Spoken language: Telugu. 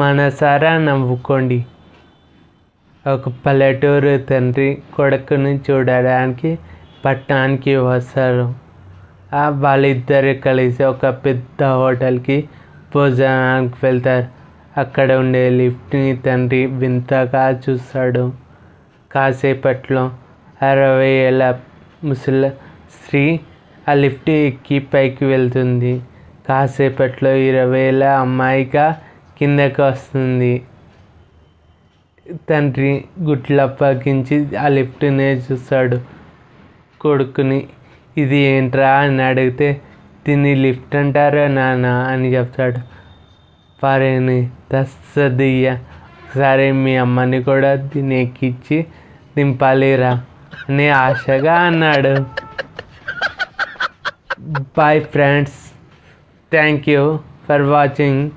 మనసారా నవ్వుకోండి. ఒక పల్లెటూరు తండ్రి కొడుకుని చూడడానికి పట్టణానికి వస్తారు. వాళ్ళిద్దరు కలిసి ఒక పెద్ద హోటల్కి భోజనానికి వెళ్తారు. అక్కడ ఉండే లిఫ్ట్ని తండ్రి వింతగా చూస్తాడు. కాసేపట్లో అరవై ఏళ్ళ ముసలి స్త్రీ ఆ లిఫ్ట్ ఎక్కి పైకి వెళ్తుంది. కాసేపట్లో ఇరవై ఏళ్ళ అమ్మాయిగా కిందకి వస్తుంది. తండ్రి గుట్లు అప్పగించి ఆ లిఫ్ట్నే చూస్తాడు. కొడుకుని ఇది ఏంట్రా? అని అడిగితే దీన్ని లిఫ్ట్ అంటారా నాన్న అని చెప్తాడు. పరేని తస్సదియ్య ఒకసారి మీ అమ్మని కూడా దీన్ని ఎక్కించి దింపాలిరా అని ఆశగా అన్నాడు. Bye friends thank you for watching.